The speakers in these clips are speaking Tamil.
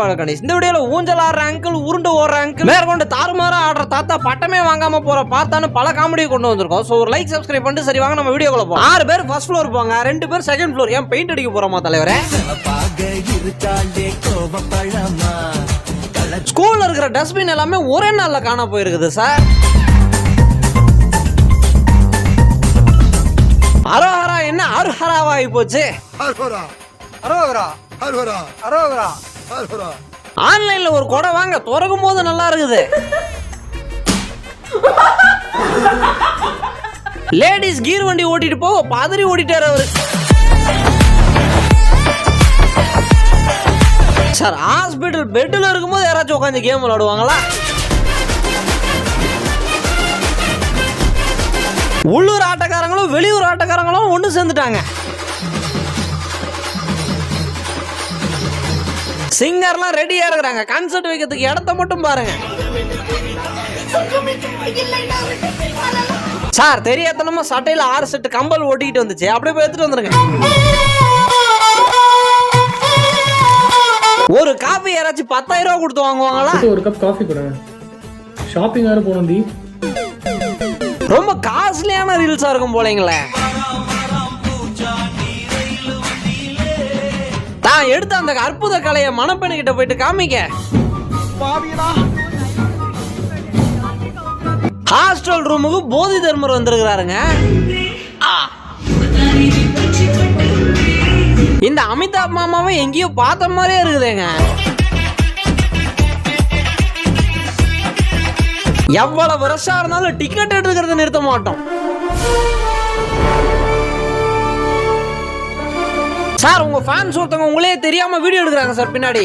வணக்கம் கணேஷ். இந்த வீடியோல ஊஞ்சல் ஆடுற அங்கிள் உருண்டு ஓடுற அங்கிள் மேற்கொண்டு தாறுமாறா ஆடுற தாத்தா பட்டமே வாங்காம போற பார்த்தான்னு பல காமெடி கொண்டு வந்திருக்கோம். ஸோ ஒரு லைக் சப்ஸ்கிரைப் பண்ணிட்டு சரி வாங்க நம்ம வீடியோக்குள்ள போவோம் ஆறு பேர் ஃபர்ஸ்ட் ஃப்ளோர் போங்க. ரெண்டு பேர் செகண்ட் ஃப்ளோர் ஏன் பெயிண்ட் அடிக்க போறோமா தலைவரே? ஸ்கூல்ல இருக்கிற டஸ்ட்பின் எல்லாமே ஒரே நாள்ல காண போயிருக்குது சார் அரோஹரா என்ன? அருஹராவாகி போச்சு. அரோஹரா அரோஹரா அரோஹரா அரோஹரா ஆன்லைன்ல ஒரு கொடை வாங்க திறக்கும் போது நல்லா இருக்குது. லேடிஸ் கீர் வண்டி ஓட்டிட்டு போக பதறி ஓட்டிட்டாரு அவரு. சார் ஹாஸ்பிட்டல் பெட்டில் இருக்கும்போது யாராச்சும் உட்காந்து கேம் விளாடுவாங்களா உள்ளூர் ஆட்டக்காரங்களும் வெளியூர் ஆட்டக்காரங்களும் ஒன்று சேர்ந்துட்டாங்க. சிங்கர்லாம் ரெடியா இருக்கிறாங்க. கான்சர்ட் வைக்கிறதுக்கு இடத்த மட்டும் பாருங்க. சார் தெரியாதனமா சட்டையில ஆறு செட்டு கம்பல் ஓட்டிக்கிட்டு வந்துச்சு. அப்படியே போய் எடுத்துட்டு வந்துருங்க. ஒரு காபி யாராச்சும் பத்தாயிரம் ரூபா கொடுத்து வாங்குவாங்களா? ஒரு கப் காஃபி கொடுங்க. ஷாப்பிங் வேறு தி ரொம்ப காஸ்ட்லியான ரீல்ஸா இருக்கும் போலங்களே. தான் எடுத்த அந்த அற்புத கலையை மணப்பெண்ணு கிட்ட போயிட்டு காமிக்க. ஹாஸ்டல் ரூமுக்கு போதி தர்மர் வந்திருக்கிறாருங்க. இந்த அமிதாப் மாமாவை எங்கேயோ பார்த்த மாதிரியே இருக்குதுங்க. எவ்வளவு வருஷம் இருந்தாலும் டிக்கெட் எடுக்கிறத நிறுத்த மாட்டோம். சார் உங்க ஃபேன்ஸ் ஒருத்தவங்க உங்களே தெரியாம வீடியோ எடுக்கிறாங்க சார் பின்னாடி.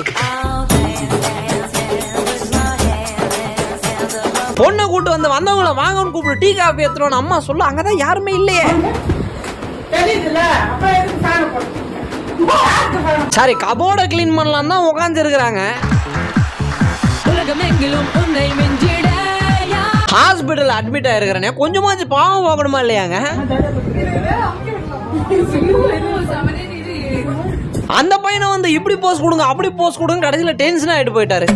பொண்ணை கூட்டு வந்து வந்தவங்கள வாங்கன்னு கூப்பிட்டு டீ காஃபி எடுத்துருவோம் அம்மா சொல்ல அங்கதான் யாருமே இல்லையே. சாரி கபோர்டை க்ளீன் பண்ணலாம் தான் உட்காந்து இருக்கிறாங்க உலகமெங்கிலும் உன்னை மிஞ்சிட ஹாஸ்பிட்டல் அட்மிட் ஆயிருக்கிறேனே கொஞ்சமாச்சும் பாவம் போகணுமா இல்லையாங்க? அந்த பையனை வந்து இப்படி போஸ் கொடுங்க அப்படி போஸ் கொடுங்க கடைசியில டென்ஷன் ஆகிட்டு போயிட்டாரு.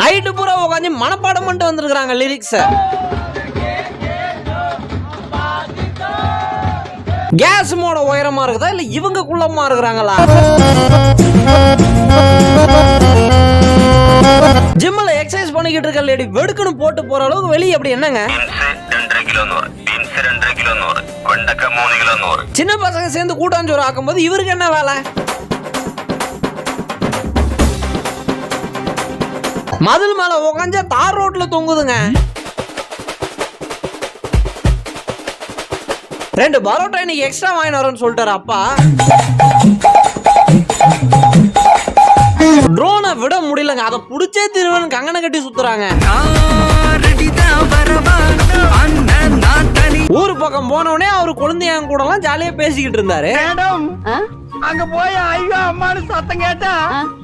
நைட்டு பூரா உட்காந்து மனப்பாடம் பண்ணிட்டு வந்திருக்கிறாங்க லிரிக்ஸ கேஸ் மோட உயரமா இருக்குதா இல்ல இவங்க குள்ளமா இருக்கிறாங்களா ஜிம்ல எக்ஸசைஸ் பண்ணிக்கிட்டு இருக்க லேடி வெடுக்குன்னு போட்டு போற அளவுக்கு வெளியே அப்படி என்னங்க? വെണ്ടക്ക മൂന്ന് കിലോ നൂറ് சின்ன பசங்க சேர்ந்து கூட்டாஞ்சோறு ஆக்கும்போது இவருக்கு என்ன வேலை மதில் மேல உக்காஞ்சா தார் ரோட்ல தொங்குதுங்க ரெண்டு பரோட்டா இன்னைக்கு எக்ஸ்ட்ரா வாங்கிட்டு வரேன்னு சொல்லிட்டாரு அப்பா ட்ரோனை விட முடியலங்க அதை புடிச்சே திருவன் கங்கனை கட்டி சுத்துறாங்க ஊர் பக்கம் போனவனே அவர் குழந்தையன் கூடலாம் ஜாலியா பேசிக்கிட்டு இருந்தாரு. அங்க போய் ஐயோ அம்மானு சத்தம் கேட்டா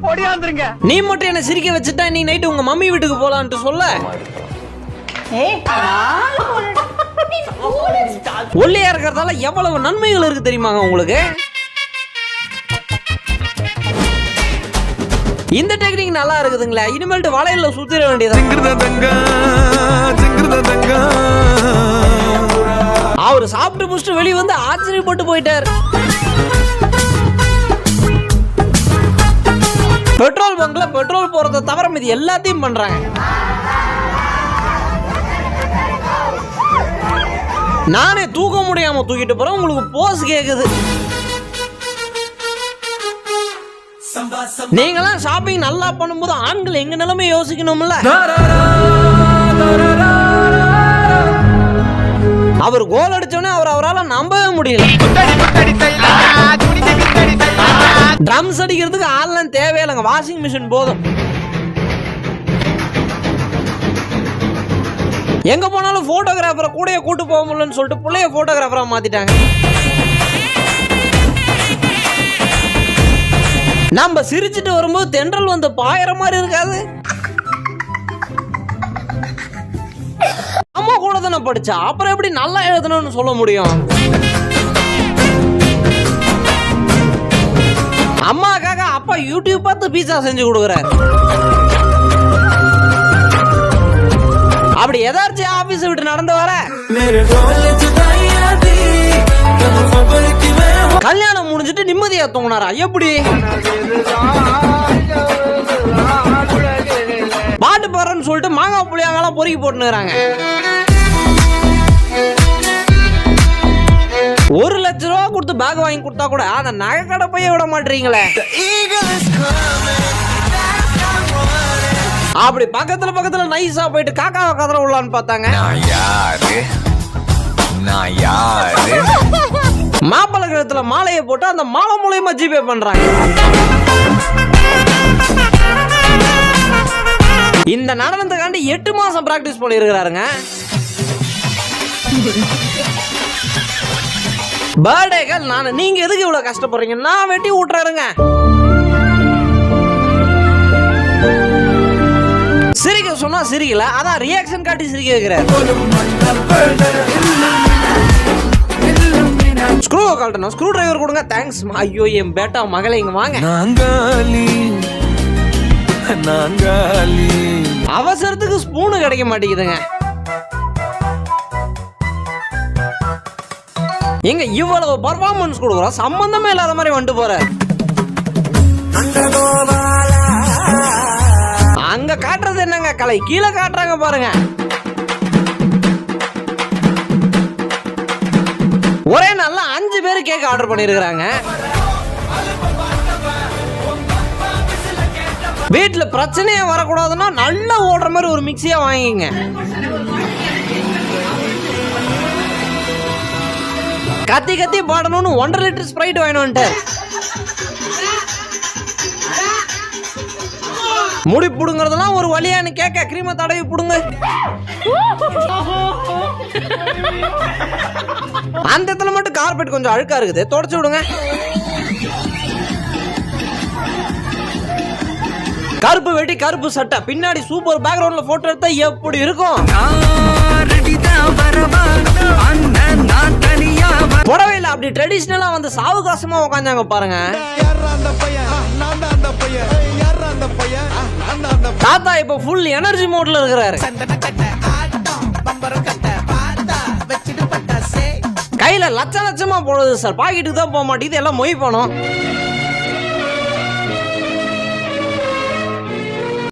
ஓடியாந்துருங்க நீ மட்டும் என்ன சிரிக்க வச்சுட்டா நீ நைட்டு உங்க மம்மி வீட்டுக்கு போலான்ட்டு சொல்ல. ஒல்லியா இருக்கிறதால எவ்வளவு நன்மைகள் இருக்கு தெரியுமாங்க உங்களுக்கு? இந்த டெக்னிக் நல்லா இருக்குதுங்களா. இனிமேல்ட்டு வளையல்ல சுத்திர வேண்டியது அவர் சாப்பிட்டு முடிச்சுட்டு வெளியே வந்து ஆச்சரியப்பட்டு போயிட்டார். பெட்ரோல் பங்க்ல பெட்ரோல் போறதை தவிர மீதி எல்லாத்தையும் பண்றாங்க. நானே தூக்க முடியாம தூக்கிட்டு போறேன் உங்களுக்கு போஸ் கேக்குது. நீங்களாம் ஷாப்பிங் நல்லா பண்ணும்போது ஆண்கள் எங்க நிலைமை யோசிக்கணும்ல? அவர் கோல் முடியல. ட்ரம்ஸ் அடிக்கிறதுக்கு ஆள்லாம் தேவையில்லைங்க. வாஷிங் மிஷின் போதும். எங்க போனாலும் போட்டோகிராஃபரை கூடயே கூட்டு போக முடியலன்னு சொல்லிட்டு பிள்ளைய போட்டோகிராஃபரா மாத்திட்டாங்க. நம்ம சிரிச்சிட்டு வரும்போது தென்றல் வந்து பாயிற மாதிரி இருக்காது. அம்மா கூட தானே படிச்சா? அப்புறம் எப்படி நல்லா எழுதணும்னு சொல்ல முடியும்? அப்பா யூடியூப் பார்த்து பீஸா செஞ்சு கொடுக்குறாரு அப்படி எதாச்சும் ஆபீஸ் விட்டு நடந்து வர? கல்யாணம் முடிஞ்சிட்டு நிம்மதியா தூங்கினாரா? எப்படி? பாட்டு போறேன்னு சொல்லிட்டு மாங்காய் புளியாங்கெல்லாம் பொறுக்கி போட்டுனுறாங்க ஒரு லட்ச ரூபா கொடுத்து பேக் வாங்கி கொடுத்தா கூட அந்த நகை கடை போய் விட மாட்டீங்களே. அப்படி பக்கத்துல பக்கத்துல நைஸா போயிட்டு காக்கா கதற உள்ளான்னு பார்த்தாங்க. யாரு? நான் யாரு? மாப்பிள்ளை கழுத்துல மாலையை போட்டு அந்த மாலை மூலியமா ஜிபே பண்றாங்க. இந்த நடனத்துக்காண்டி எட்டு மாசம் பிராக்டிஸ் பண்ணியிருக்கிறாருங்க பர்த்டேகள் நான் நீங்க எதுக்கு இவ்வளவு கஷ்டப்படுறீங்க? நான் வெட்டி விட்டுறாருங்க சிரிக்க சொன்னா சிரிக்கல. அதான் ரியாக்ஷன் காட்டி சிரிக்க வைக்கிறாரு. ஸ்க்ரூ கழட்டணும் ஸ்க்ரூ டிரைவர் கொடுங்க. தேங்க்ஸ் ஐயோ என் பேட்டா மகளே இங்க வாங்க. அவசரத்துக்கு ஸ்பூனு கிடைக்க மாட்டேங்குதுங்க. எங்க இவ்வளவு பர்ஃபார்மன்ஸ் கொடுக்குறோம்? சம்பந்தமே இல்லாத மாதிரி வந்துட்டு போற. அங்க காட்டுறது என்னங்க கலை? கீழே காட்டுறாங்க பாருங்க. ஒரே நாள்ல அஞ்சு பேர் கேக் ஆர்டர் பண்ணிருக்கிறாங்க. வீட்டுல பிரச்சனையே வரக்கூடாதுன்னா நல்லா ஓடுற மாதிரி ஒரு மிக்சியா வாங்கிங்க கத்தி கத்தி பாடணும்னு ஒன்றரை லிட்டர் ஸ்ப்ரைட் வாங்கிட்டு முடி புடுங்கிறதெல்லாம் ஒரு வழியான்னு கேட்க கிரீமை தடவி புடுங்க. அந்த இடத்துல மட்டும் கார்பெட் கொஞ்சம் அழுக்கா இருக்குது. தொடச்சு விடுங்க. கருப்பு வெட்டி கருப்பு சட்டை. பின்னாடி சூப்பர் பேக்ரவுண்ட்ல போட்டோ எடுத்தா எப்படி இருக்கும்? புடவையில அப்படி ட்ரெடிஷ்னலா வந்து சாவுகாசமா உட்காந்தாங்க பாருங்க. தாத்தா இப்ப ஃபுல் எனர்ஜி மோட்ல இருக்கிறாரு. கையில லட்ச லட்சமா போடுது சார். பாக்கெட்டுக்கு தான் போக மாட்டேங்குது எல்லாம் மொய் பணம்.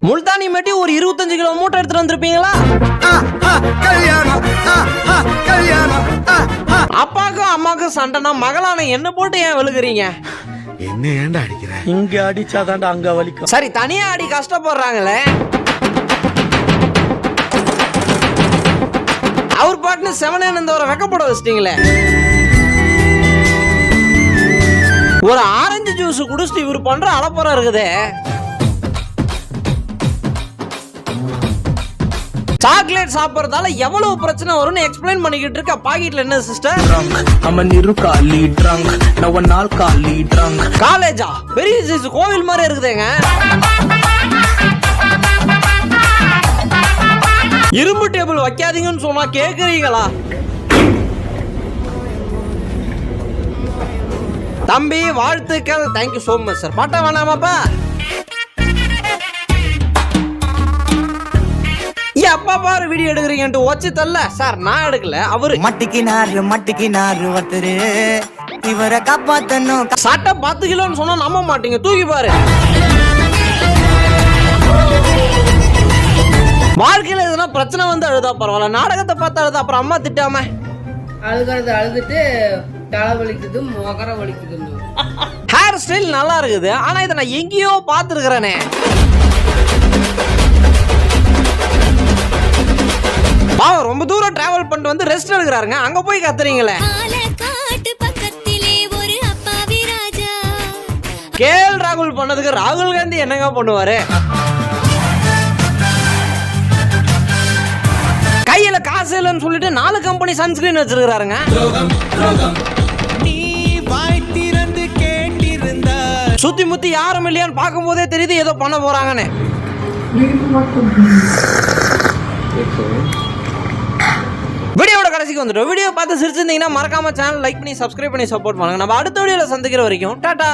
முல்தானி மெட்டி ஒரு இருபத்தஞ்சு கிலோ மூட்டை எடுத்துட்டு வந்திருப்பீங்களா? அப்பாக்கும் அம்மாக்கும் சண்டைனா மகளான என்ன போட்டு ஏன் வெளுக்குறீங்க? என்ன ஏன்டா அடிக்கிற? இங்க அடிச்சாதான்டா அங்க வலிக்கும். சரி தனியா ஆடி கஷ்டப்படுறாங்களே. அவர் பாட்டுன்னு செவனேன் இந்த ஒரு வெக்கப்பட வச்சிட்டீங்களே. ஒரு ஆரஞ்சு ஜூஸ் குடிச்சிட்டு இவர் பண்ற அலப்பறம் இருக்குதே. சாக்லேட் சாப்பிட்றதால எவ்வளவு பிரச்சனை வரும்னு எக்ஸ்பிளைன் பண்ணிக்கிட்டு இருக்க. பாக்கெட்ல என்ன sister a Nirukali drunk, now an alkali drunk. காலேஜா? பெரிய சைஸ் கோவில் மாதிரி இருக்குதுங்க. இரும்பு டேபிள் வைக்காதீங்கன்னு சொன்னா கேக்குறீங்களா? தம்பி வாழ்த்துக்கள். தேங்க்யூ so மச் சார் பாட்டா வேணாமாப்பா? அப்பா பாரு வீடியோ எடுக்கிறீங்கன்ட்டு வச்சு தள்ள சார் நான் எடுக்கல. அவரு மட்டிக்கினாரு மட்டிக்கினாரு ஒருத்தரு. இவரை காப்பாத்தணும். சட்டை பத்து கிலோன்னு சொன்னா நம்ப மாட்டீங்க. தூக்கி பாரு. வாழ்க்கையில எதுனா பிரச்சனை வந்து அழுதா பரவாயில்ல. நாடகத்தை பார்த்து அழுதா அப்புறம் அம்மா திட்டாம? அழுகிறது அழுதுட்டு தலை வலிக்குது முகர வலிக்குதுன்னு. ஹேர் ஸ்டைல் நல்லா இருக்குது. ஆனா இதை நான் எங்கேயோ பார்த்துருக்கிறேனே. பாவம் ரொம்ப தூரம் டிராவல் பண்ணிட்டு வந்து ரெஸ்ட் எடுக்கிறாருங்க. அங்க போய் கத்துறீங்களே. கேஎல் ராகுல் பண்ணதுக்கு ராகுல் காந்தி என்னங்க பண்ணுவாரு? கையில காசு இல்லைன்னு சொல்லிட்டு நாலு கம்பெனி சன்ஸ்கிரீன் கேட்டிருந்தா சுத்தி முத்தி யாரும் இல்லையான்னு பார்க்கும்போதே தெரியுது ஏதோ பண்ண போறாங்கன்னு. வீடியோட கடைசிக்கு வீடியோ பார்த்து சிரிச்சிருந்தீங்கன்னா மறக்காம சேனல் லைக் பண்ணி சப்ஸ்கிரைப் பண்ணி சப்போர்ட் பண்ணுங்க. நம்ம அடுத்த வீடியோவில் சந்திக்கிற வரைக்கும் டாடா